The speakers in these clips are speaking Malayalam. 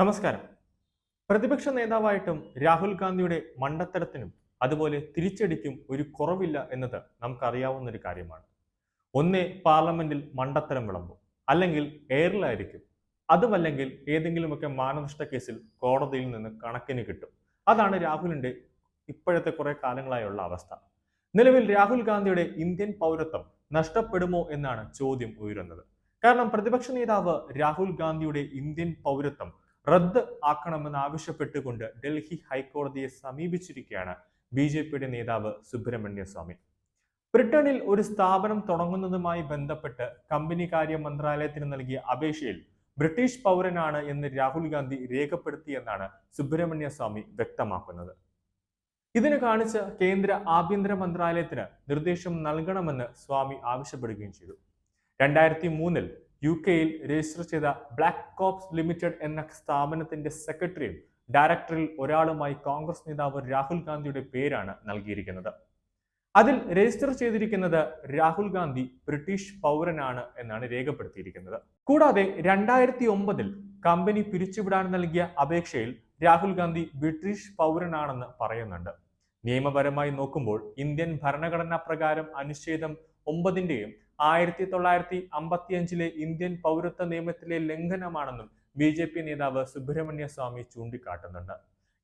നമസ്കാരം. പ്രതിപക്ഷ നേതാവായിട്ടും രാഹുൽ ഗാന്ധിയുടെ മണ്ടത്തരത്തിനും അതുപോലെ തിരിച്ചടിക്കും ഒരു കുറവില്ല എന്നത് നമുക്കറിയാവുന്ന ഒരു കാര്യമാണ്. ഒന്നേ പാർലമെന്റിൽ മണ്ടത്തരം വിളമ്പും. അല്ലെങ്കിൽ എയറിലായിരിക്കും അതുമല്ലെങ്കിൽ ഏതെങ്കിലുമൊക്കെ മാനനഷ്ട കേസിൽ കോടതിയിൽ നിന്ന് കണക്കിന് കിട്ടും. അതാണ് രാഹുലിന്റെ ഇപ്പോഴത്തെ കുറെ കാലങ്ങളായുള്ള അവസ്ഥ. നിലവിൽ രാഹുൽ ഗാന്ധിയുടെ ഇന്ത്യൻ പൗരത്വം നഷ്ടപ്പെടുമോ എന്നാണ് ചോദ്യം ഉയരുന്നത്. കാരണം പ്രതിപക്ഷ നേതാവ് രാഹുൽ ഗാന്ധിയുടെ ഇന്ത്യൻ പൗരത്വം റദ്ദ് ആക്കണമെന്ന് ആവശ്യപ്പെട്ടുകൊണ്ട് ഡൽഹി ഹൈക്കോടതിയെ സമീപിച്ചിരിക്കുകയാണ് ബി ജെ പിയുടെ നേതാവ് സുബ്രഹ്മണ്യ സ്വാമി. ബ്രിട്ടനിൽ ഒരു സ്ഥാപനം തുടങ്ങുന്നതുമായി ബന്ധപ്പെട്ട് കമ്പനി കാര്യ മന്ത്രാലയത്തിന് നൽകിയ അപേക്ഷയിൽ ബ്രിട്ടീഷ് പൗരനാണ് എന്ന് രാഹുൽ ഗാന്ധി രേഖപ്പെടുത്തിയെന്നാണ് സുബ്രഹ്മണ്യ സ്വാമി വ്യക്തമാക്കുന്നത്. ഇതിന് കാണിച്ച് കേന്ദ്ര ആഭ്യന്തര മന്ത്രാലയത്തിന് നിർദ്ദേശം നൽകണമെന്ന് സ്വാമി ആവശ്യപ്പെടുകയും ചെയ്തു. രണ്ടായിരത്തി മൂന്നിൽ യു കെയിൽ രജിസ്റ്റർ ചെയ്ത ബ്ലാക്ക് കോപ്സ് ലിമിറ്റഡ് എന്ന സ്ഥാപനത്തിന്റെ സെക്രട്ടറിയും ഡയറക്ടറിൽ ഒരാളുമായി കോൺഗ്രസ് നേതാവ് രാഹുൽ ഗാന്ധിയുടെ പേരാണ് നൽകിയിരിക്കുന്നത്. അതിൽ രജിസ്റ്റർ ചെയ്തിരിക്കുന്നത് രാഹുൽ ഗാന്ധി ബ്രിട്ടീഷ് പൗരനാണ് എന്നാണ് രേഖപ്പെടുത്തിയിരിക്കുന്നത്. കൂടാതെ രണ്ടായിരത്തി ഒമ്പതിൽ കമ്പനി പിരിച്ചുവിടാൻ നൽകിയ അപേക്ഷയിൽ രാഹുൽ ഗാന്ധി ബ്രിട്ടീഷ് പൗരനാണെന്ന് പറയുന്നുണ്ട്. നിയമപരമായി നോക്കുമ്പോൾ ഇന്ത്യൻ ഭരണഘടനാ പ്രകാരം അനുച്ഛേദം ഒമ്പതിന്റെയും ആയിരത്തി തൊള്ളായിരത്തി അമ്പത്തിയഞ്ചിലെ ഇന്ത്യൻ പൗരത്വ നിയമത്തിലെ ലംഘനമാണെന്നും ബി ജെ പി നേതാവ് സുബ്രഹ്മണ്യ സ്വാമി ചൂണ്ടിക്കാട്ടുന്നുണ്ട്.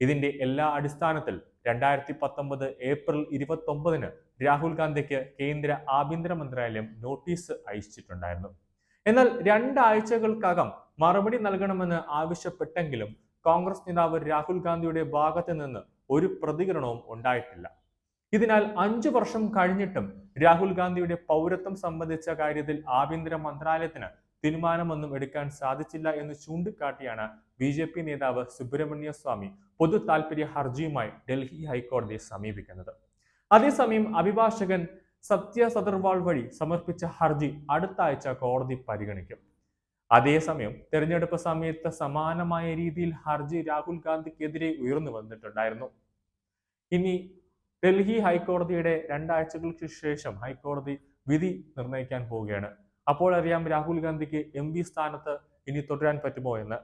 ഇതിന്റെ എല്ലാ അടിസ്ഥാനത്തിൽ രണ്ടായിരത്തി പത്തൊമ്പത് ഏപ്രിൽ ഇരുപത്തി ഒമ്പതിന് രാഹുൽ ഗാന്ധിക്ക് കേന്ദ്ര ആഭ്യന്തര മന്ത്രാലയം നോട്ടീസ് അയച്ചിട്ടുണ്ടായിരുന്നു. എന്നാൽ രണ്ടാഴ്ചകൾക്കകം മറുപടി നൽകണമെന്ന് ആവശ്യപ്പെട്ടെങ്കിലും കോൺഗ്രസ് നേതാവ് രാഹുൽ ഗാന്ധിയുടെ ഭാഗത്ത് നിന്ന് ഒരു പ്രതികരണവും ഉണ്ടായിട്ടില്ല. ഇതിനാൽ അഞ്ചു വർഷം കഴിഞ്ഞിട്ടും രാഹുൽ ഗാന്ധിയുടെ പൗരത്വം സംബന്ധിച്ച കാര്യത്തിൽ ആഭ്യന്തര മന്ത്രാലയത്തിന് തീരുമാനമൊന്നും എടുക്കാൻ സാധിച്ചില്ല എന്ന് ചൂണ്ടിക്കാട്ടിയാണ് ബി ജെ പി നേതാവ് സുബ്രഹ്മണ്യ സ്വാമി പൊതു താൽപര്യ ഹർജിയുമായി ഡൽഹി ഹൈക്കോടതിയെ സമീപിക്കുന്നത്. അതേസമയം അഭിഭാഷകൻ സത്യ സദർവാൾ വഴി സമർപ്പിച്ച ഹർജി അടുത്ത ആഴ്ച കോടതി പരിഗണിക്കും. അതേസമയം തെരഞ്ഞെടുപ്പ് സമയത്ത് സമാനമായ രീതിയിൽ ഹർജി രാഹുൽ ഗാന്ധിക്കെതിരെ ഉയർന്നു വന്നിട്ടുണ്ടായിരുന്നു. ഇനി ഡൽഹി ഹൈക്കോടതിയുടെ രണ്ടാഴ്ചകൾക്ക് ശേഷം ഹൈക്കോടതി വിധി നിർണയിക്കാൻ പോവുകയാണ്. അപ്പോൾ അറിയാം രാഹുൽ ഗാന്ധിക്ക് എം പി സ്ഥാനത്ത് ഇനി തുടരാൻ പറ്റുമോ എന്ന്.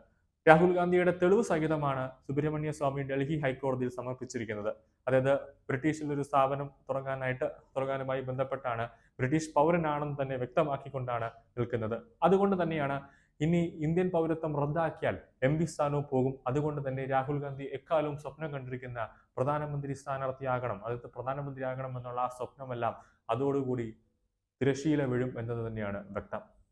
രാഹുൽ ഗാന്ധിയുടെ തെളിവ് സഹിതമാണ് സുബ്രഹ്മണ്യ സ്വാമി ഡൽഹി ഹൈക്കോടതിയിൽ സമർപ്പിച്ചിരിക്കുന്നത്. അതായത് ബ്രിട്ടീഷിൽ ഒരു സ്ഥാപനം തുടങ്ങാനായിട്ട് തുടങ്ങാനുമായി ബന്ധപ്പെട്ടാണ് ബ്രിട്ടീഷ് പൗരനാണെന്ന് തന്നെ വ്യക്തമാക്കിക്കൊണ്ടാണ് നിൽക്കുന്നത്. അതുകൊണ്ട് തന്നെയാണ് ഇനി ഇന്ത്യൻ പൗരത്വം റദ്ദാക്കിയാൽ എം പി സ്ഥാനവും പോകും. അതുകൊണ്ട് തന്നെ രാഹുൽ ഗാന്ധി എക്കാലവും സ്വപ്നം കണ്ടിരിക്കുന്ന പ്രധാനമന്ത്രി സ്ഥാനാർത്ഥിയാകണം. അതായത് പ്രധാനമന്ത്രിയാകണം എന്നുള്ള ആ സ്വപ്നമെല്ലാം അതോടുകൂടി തിരശീല വീഴും എന്നത് തന്നെയാണ് വ്യക്തം.